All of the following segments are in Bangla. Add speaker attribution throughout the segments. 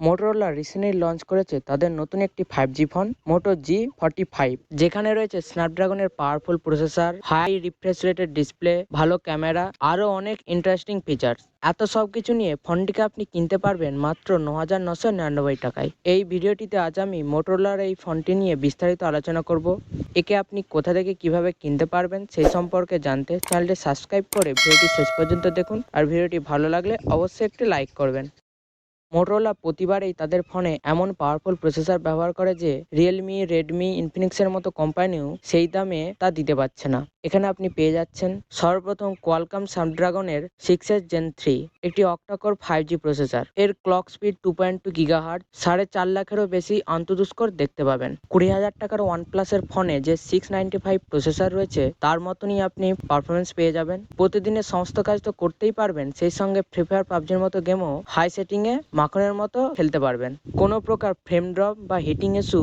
Speaker 1: মোটরোলা রিসেন্টলি লঞ্চ করেছে তাদের নতুন একটি five G phone Moto G forty five যেখানে রয়েছে স্ন্যাপড্রাগনের পাওয়ারফুল প্রসেসর হাই রিফ্রেশ রেটের ডিসপ্লে ভালো ক্যামেরা আরও অনেক ইন্টারেস্টিং ফিচার্স এত সব কিছু নিয়ে ফোনটিকে আপনি কিনতে পারবেন মাত্র ন হাজার নশো নিরানব্বই টাকায়। এই ভিডিওটিতে আজ আমি মোটরোলার এই ফোনটি নিয়ে বিস্তারিত আলোচনা করব। একে আপনি কোথা থেকে কীভাবে কিনতে পারবেন সেই সম্পর্কে জানতে চ্যানেলটি সাবস্ক্রাইব করে ভিডিওটি শেষ পর্যন্ত দেখুন। আর ভিডিওটি ভালো লাগলে অবশ্যই একটি লাইক করবেন। মোটরোলা প্রতিবারেই তাদের ফোনে এমন পাওয়ারফুল প্রসেসর ব্যবহার করে যে রিয়েলমি রেডমি ইনফিনিক্সের মতো কোম্পানিও সেই দামে তা দিতে পারছে না। এখানে আপনি পেয়ে যাচ্ছেন সর্বপ্রথম কোয়ালকাম স্ন্যাপড্রাগনের সিক্স এস জেন থ্রি একটি octa core five G processor এর clock speed two point two gigahertz সাড়ে চার লাখেরও বেশি আন্তঃস্কোর দেখতে পাবেন। কুড়ি হাজার টাকার ওয়ান প্লাসের ফোনে যে সিক্স নাইনটি ফাইভ প্রসেসর রয়েছে, তার মতনই আপনি পারফরমেন্স পেয়ে যাবেন। প্রতিদিনের সমস্ত কাজ তো করতেই পারবেন, সেই সঙ্গে ফ্রি ফায়ার পাবজির মতো গেমও হাই সেটিংয়ে মাখনের মতো খেলতে পারবেন। কোনো প্রকার ফ্রেম ড্রপ বা হিটিং ইস্যু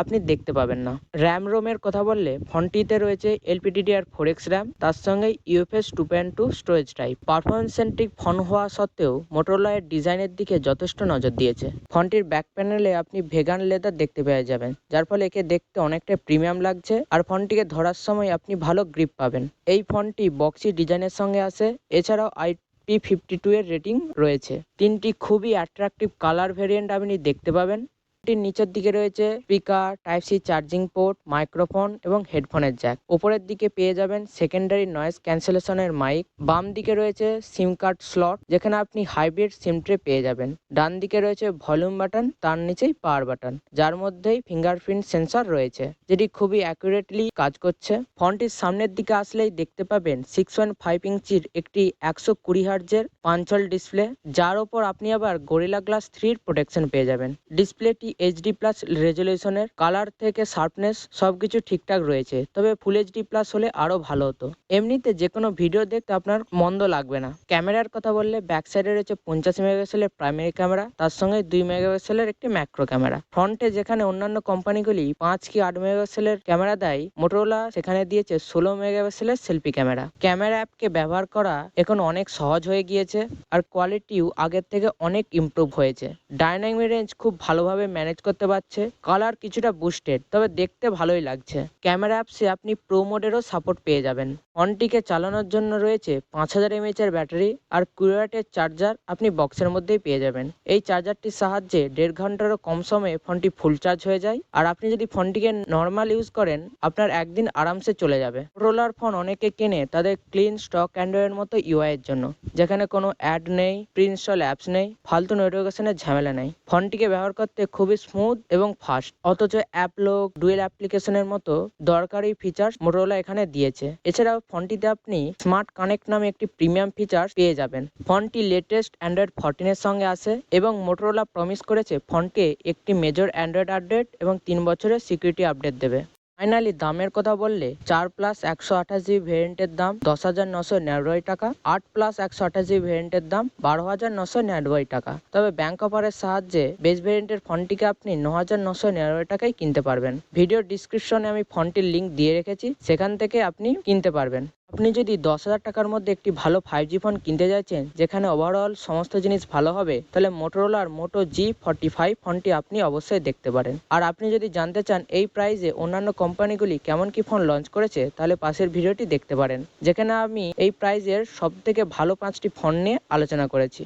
Speaker 1: আপনি দেখতে পাবেন না। র্যাম রোমের কথা বললে ফোনটিতে রয়েছে এলপিডিডিআর ফোর এক্স র্যাম, তার সঙ্গে UFS two point two storage type. Performance centric phone হওয়া সত্ত্বেও মোটোরোলা এর ডিজাইনের দিকে যথেষ্ট নজর দিয়েছে। ফোনটির ব্যাক প্যানেলে আপনি ভেগান লেদার দেখতে পেয়ে যাবেন, যার ফলে একে দেখতে অনেকটা প্রিমিয়াম লাগছে আর ফোনটিকে ধরার সময় আপনি ভালো গ্রিপ পাবেন। এই ফোনটি বক্সি ডিজাইনের সঙ্গে আসে এছাড়াও আই পি ফিফটি টু এর রেটিং রয়েছে। তিনটি খুবই অ্যাট্রাকটিভ কালার ভেরিয়েন্ট আপনি দেখতে পাবেন। ফোনটির নিচের দিকে রয়েছে speaker, type C charging port, microphone এবং হেডফোনের জ্যাক। ওপরের দিকে পেয়ে যাবেন সেকেন্ডারি নয়েজ ক্যান্সেলেশনের মাইক। বাম দিকে রয়েছে সিম কার্ড স্লট, যেখানে আপনি হাইব্রিড সিম ট্রে পেয়ে যাবেন। ডান দিকে রয়েছে ভলিউম বাটন, তার নিচেই পাওয়ার বাটন, যার মধ্যেই ফিঙ্গারপ্রিন্ট সেন্সর রয়েছে, যেটি খুবই অ্যাকুরেটলি কাজ করছে। ফোনটির সামনের দিকে আসলেই দেখতে পাবেন সিক্স পয়েন্ট ফাইভ ইঞ্চির একটি একশো কুড়ি হার্জের পাঞ্চল ডিসপ্লে, যার ওপর আপনি আবার গরিলা গ্লাস থ্রির প্রোটেকশন পেয়ে যাবেন। ডিসপ্লেটি এইচডি প্লাস রেজলিউশনের কালার থেকে শার্পনেস সবকিছু ঠিকঠাক রয়েছে। তবে ফুল এইচডি প্লাস হলে আরও ভালো হতো। এমনিতে যে কোনো ভিডিও দেখতে আপনার মন্দ লাগবে না। ক্যামেরার কথা বললে ব্যাক সাইডে রয়েছে পঞ্চাশ মেগাপিক্সেলের প্রাইমারি ক্যামেরা তার সঙ্গে দুই মেগাপিক্সেলের একটি ম্যাক্রো ক্যামেরা ফ্রন্টে যেখানে অন্যান্য কোম্পানিগুলি পাঁচ কি আট মেগাপিক্সেলের ক্যামেরা দেয় মোটোরোলা সেখানে দিয়েছে ষোলো মেগাপিক্সেলের সেলফি ক্যামেরা ক্যামেরা অ্যাপকে ব্যবহার করা এখন অনেক সহজ হয়ে গিয়েছে, আর কোয়ালিটিও আগের থেকে অনেক ইমপ্রুভ হয়েছে। ডাইনামিক রেঞ্জ খুব ভালোভাবে ম্যানেজ করতে পারছে। কালার কিছুটা বুস্টেড তবে দেখতে ভালোই লাগছে। ক্যামেরা অ্যাপসে আপনি প্রো মোডেরও সাপোর্ট পেয়ে যাবেন। ফোনটিকে চালানোর জন্য রয়েছে পাঁচ হাজার এমএইচ এর ব্যাটারি আর কুড়ি ওয়াটের চার্জার আপনি বক্সের মধ্যেই পেয়ে যাবেন। এই চার্জারটির সাহায্যে দেড় ঘন্টারও কম সময়ে ফোনটি ফুল চার্জ হয়ে যায়। আর আপনি যদি ফোনটিকে নর্মাল ইউজ করেন, আপনার একদিন আরামসে চলে যাবে। রোলার ফোন অনেকে কেনে তাদের ক্লিন স্টক অ্যান্ড্রয়েডের মতো ইউআই এর জন্য, যেখানে কোনো অ্যাড নেই প্রি ইনস্টল অ্যাপস নেই, ফালতু নোটিফিকেশনের ঝামেলা নেই। ফোনটিকে ব্যবহার করতে খুবই স্মুথ এবং ফাস্ট অথচ অ্যাপলক ডুয়েল অ্যাপ্লিকেশনের মতো দরকারি ফিচার্স মোটোরোলা এখানে দিয়েছে। এছাড়াও ফোনটিতে আপনি স্মার্ট কানেক্ট নামে একটি প্রিমিয়াম ফিচার পেয়ে যাবেন। ফোনটি লেটেস্ট অ্যান্ড্রয়েড ফোরটিনের সঙ্গে আসে এবং মোটোরোলা প্রমিস করেছে ফোনকে একটি মেজর অ্যান্ড্রয়েড আপডেট এবং তিন বছরের সিকিউরিটি আপডেট দেবে। ফাইনালি দামের কথা বললে চার প্লাস একশো আঠাশ জিবি ভেরিয়েন্টের দাম দশ হাজার নশো নিরানব্বই টাকা, আট প্লাস একশো আঠাশ জিবি ভেরিয়েন্টের দাম বারো হাজার নশো নিরানব্বই টাকা। তবে ব্যাংক অফারের সাহায্যে বেস ভেরিয়েন্টের ফোনটিকে আপনি ন হাজার নশো নিরানব্বই টাকায় কিনতে পারবেন। ভিডিও ডিসক্রিপশনে আমি ফোনটির লিঙ্ক দিয়ে রেখেছি, সেখান থেকে আপনি কিনতে পারবেন। আপনি যদি দশ হাজার টাকার মধ্যে একটি ভালো ফাইভ জি ফোন কিনতে চাইছেন, যেখানে ওভারঅল সমস্ত জিনিস ভালো হবে, তাহলে মোটোরোলার মোটো জি ফর্টি ফাইভ ফোনটি আপনি অবশ্যই দেখতে পারেন। আর আপনি যদি জানতে চান এই প্রাইজে অন্যান্য কোম্পানিগুলি কেমন কি ফোন লঞ্চ করেছে, তাহলে পাশের ভিডিওটি দেখতে পারেন, যেখানে আমি এই প্রাইজের সব থেকে ভালো পাঁচটি ফোন নিয়ে আলোচনা করেছি।